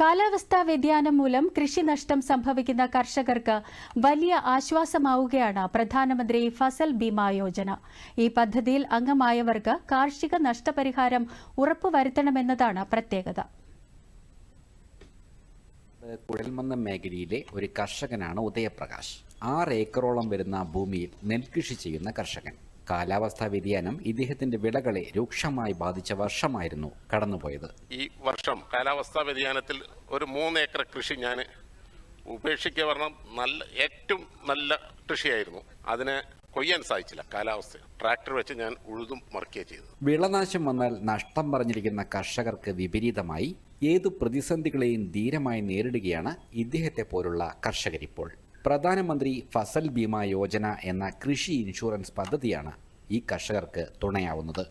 കാലാവസ്ഥാ വ്യതിയാനം മൂലം കൃഷിനഷ്ടം സംഭവിക്കുന്ന കർഷകർക്ക് വലിയ ആശ്വാസമാവുകയാണ് പ്രധാനമന്ത്രി ഫസൽ ബീമാ യോജന. ഈ പദ്ധതിയിൽ അംഗമായവർക്ക് കാർഷിക നഷ്ടപരിഹാരം ഉറപ്പുവരുത്തണമെന്നതാണ് പ്രത്യേകത. കുഴൽമന്നം മേഖലയിലെ ഒരു കർഷകനാണ് ഉദയപ്രകാശ്. ആറ് ഏക്കറോളം വരുന്ന ഭൂമിയിൽ നെൽകൃഷി ചെയ്യുന്ന കർഷകൻ. കാലാവസ്ഥാ വ്യതിയാനം ഇദ്ദേഹത്തിന്റെ വിളകളെ രൂക്ഷമായി ബാധിച്ച വർഷമായിരുന്നു കടന്നുപോയത്. ഈ വർഷം കാലാവസ്ഥാ വ്യതിയാനത്തിൽ ഒരു മൂന്ന് ഏക്കർ കൃഷി ഞാൻ ഉപേക്ഷിക്കുക പറഞ്ഞാൽ നല്ല ഏറ്റവും നല്ല കൃഷിയായിരുന്നു. അതിനെ കൊയ്യാൻ സാധിച്ചില്ല കാലാവസ്ഥ. ട്രാക്ടർ വെച്ച് ഞാൻ ഉഴുതും മറക്കുകയാണ് ചെയ്തു. വിളനാശം വന്നാൽ നഷ്ടം പറഞ്ഞിരിക്കുന്ന കർഷകർക്ക് വിപരീതമായി ഏതു പ്രതിസന്ധികളെയും ധീരമായി നേരിടുകയാണ് ഇദ്ദേഹത്തെ പോലുള്ള കർഷകരിപ്പോൾ. പ്രധാനമന്ത്രി ഫസൽ ബീമ യോജന എന്ന കൃഷി ഇൻഷുറൻസ് പദ്ധതിയാണ് ഈ കർഷകർക്ക് തുണയാവുന്നത്.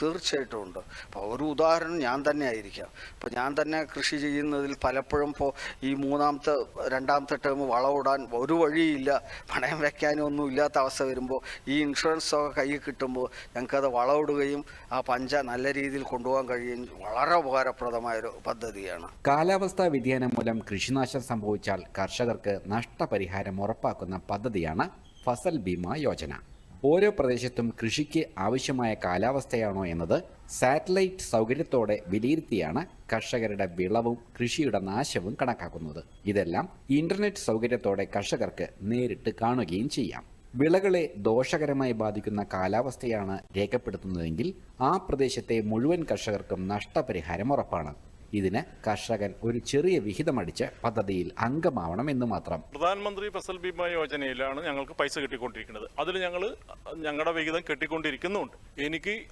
തീർച്ചയായിട്ടും ഉണ്ട്. അപ്പോൾ ഒരു ഉദാഹരണം ഞാൻ തന്നെ ആയിരിക്കാം. അപ്പോൾ ഞാൻ തന്നെ കൃഷി ചെയ്യുന്നതിൽ പലപ്പോഴും ഇപ്പോൾ ഈ മൂന്നാമത്തെ രണ്ടാമത്തെ ടേം വളമിടാൻ ഒരു വഴിയില്ല പണയം വെക്കാനും ഒന്നും ഇല്ലാത്ത അവസ്ഥ വരുമ്പോൾ ഈ ഇൻഷുറൻസ് ഒക്കെ കയ്യിൽ കിട്ടുമ്പോൾ ഞങ്ങൾക്കത് വളമിടുകയും ആ പഞ്ച നല്ല രീതിയിൽ കൊണ്ടുപോകാൻ കഴിയുകയും വളരെ ഉപകാരപ്രദമായൊരു പദ്ധതിയാണ്. കാലാവസ്ഥാ വ്യതിയാനം മൂലം കൃഷിനാശം സംഭവിച്ചാൽ കർഷകർക്ക് നഷ്ടപരിഹാരം ഉറപ്പാക്കുന്ന പദ്ധതിയാണ് ഫസൽ ബീമ യോജന. ഓരോ പ്രദേശത്തും കൃഷിക്ക് ആവശ്യമായ കാലാവസ്ഥയാണോ എന്നത് സാറ്റലൈറ്റ് സൗകര്യത്തോടെ വിലയിരുത്തിയാണ് കർഷകരുടെ വിളവും കൃഷിയുടെ നാശവും കണക്കാക്കുന്നത്. ഇതെല്ലാം ഇന്റർനെറ്റ് സൗകര്യത്തോടെ കർഷകർക്ക് നേരിട്ട് കാണുകയും ചെയ്യാം. വിളകളെ ദോഷകരമായി ബാധിക്കുന്ന കാലാവസ്ഥയാണ് രേഖപ്പെടുത്തുന്നതെങ്കിൽ ആ പ്രദേശത്തെ മുഴുവൻ കർഷകർക്കും നഷ്ടപരിഹാരം ഉറപ്പാണ്. ഇതിന് കർഷകൻ ഒരു ചെറിയ വിഹിതമടിച്ച് പദ്ധതിയിൽ അംഗമാവണം എന്ന് മാത്രം. പ്രധാനമന്ത്രി ഫസൽ ബീമ യോജനയിലാണ് ഞങ്ങൾക്ക് പൈസ കിട്ടിക്കൊണ്ടിരിക്കുന്നത്. അതിൽ ഞങ്ങൾ ഞങ്ങളുടെ വിഹിതം കെട്ടിക്കൊണ്ടിരിക്കുന്നുണ്ട്. എനിക്ക്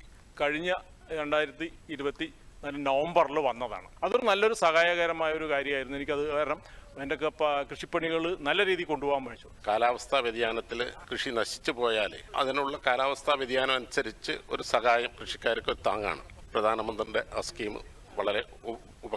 കഴിഞ്ഞ രണ്ടായിരത്തി ഇരുപത്തി നാല് നവംബറിൽ വന്നതാണ്. അതൊരു നല്ലൊരു സഹായകരമായ ഒരു കാര്യമായിരുന്നു. എനിക്കത് കാരണം എന്റെ കൃഷിപ്പണികൾ നല്ല രീതിയിൽ കൊണ്ടുപോകാൻ പറ്റും കാലാവസ്ഥാ വ്യതിയാനത്തിൽ കൃഷി നശിച്ചു പോയാൽ അതിനുള്ള കാലാവസ്ഥാ വ്യതിയാനം അനുസരിച്ച് ഒരു സഹായം കൃഷിക്കാർക്ക് താങ്ങാണ്. പ്രധാനമന്ത്രിയുടെ ആ സ്കീം വളരെ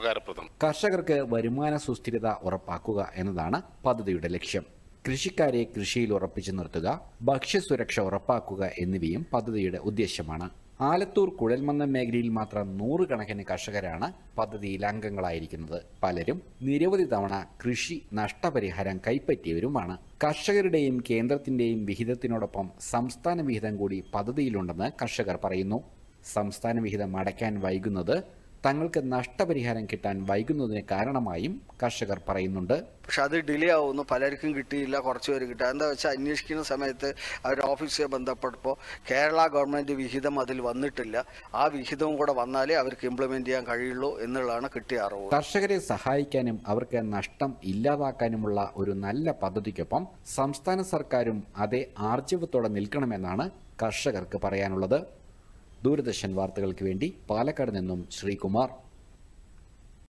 ഉപകാരപ്രദം കർഷകർക്ക് വരുമാന സുസ്ഥിരത ഉറപ്പാക്കുക എന്നതാണ് പദ്ധതിയുടെ ലക്ഷ്യം. കൃഷിക്കാരെ കൃഷിയിൽ ഉറപ്പിച്ചു നിർത്തുക ഭക്ഷ്യസുരക്ഷ ഉറപ്പാക്കുക എന്നിവയും പദ്ധതിയുടെ ഉദ്ദേശ്യമാണ് ആലത്തൂർ കുഴൽമന്നം മേഖലയിൽ മാത്രം നൂറുകണക്കിന് കർഷകരാണ് പദ്ധതിയിൽ അംഗങ്ങളായിരിക്കുന്നത്. പലരും നിരവധി തവണ കൃഷി നഷ്ടപരിഹാരം കൈപ്പറ്റിയവരുമാണ്. കർഷകരുടെയും കേന്ദ്രത്തിന്റെയും വിഹിതത്തിനോടൊപ്പം സംസ്ഥാന വിഹിതം കൂടി പദ്ധതിയിലുണ്ടെന്ന് കർഷകർ പറയുന്നു. സംസ്ഥാന വിഹിതം അടയ്ക്കാൻ വൈകുന്നത് തങ്ങൾക്ക് നഷ്ടപരിഹാരം കിട്ടാൻ വൈകുന്നതിന് കാരണമായും കർഷകർ പറയുന്നുണ്ട്. പക്ഷെ അത് ഡിലേ ആവുന്നു. പലർക്കും കിട്ടിയില്ല. കുറച്ച് പേര് കിട്ടുക എന്താ വെച്ചാൽ അന്വേഷിക്കുന്ന സമയത്ത് അവർ ഓഫീസിൽ ബന്ധപ്പെട്ടപ്പോൾ കേരള ഗവൺമെന്റ് വിഹിതം അതിൽ വന്നിട്ടില്ല. ആ വിഹിതവും കൂടെ വന്നാലേ അവർക്ക് ഇംപ്ലിമെന്റ് ചെയ്യാൻ കഴിയുള്ളൂ എന്നുള്ളതാണ് കിട്ടിയ അറിവ്. കർഷകരെ സഹായിക്കാനും അവർക്ക് നഷ്ടം ഇല്ലാതാക്കാനുമുള്ള ഒരു നല്ല പദ്ധതിക്കൊപ്പം സംസ്ഥാന സർക്കാരും അതേ ആർജവത്തോടെ നിൽക്കണമെന്നാണ് കർഷകർക്ക് പറയാനുള്ളത്. ദൂരദർശൻ വാർത്തകൾക്ക് വേണ്ടി പാലക്കാട് നിന്നും ശ്രീകുമാർ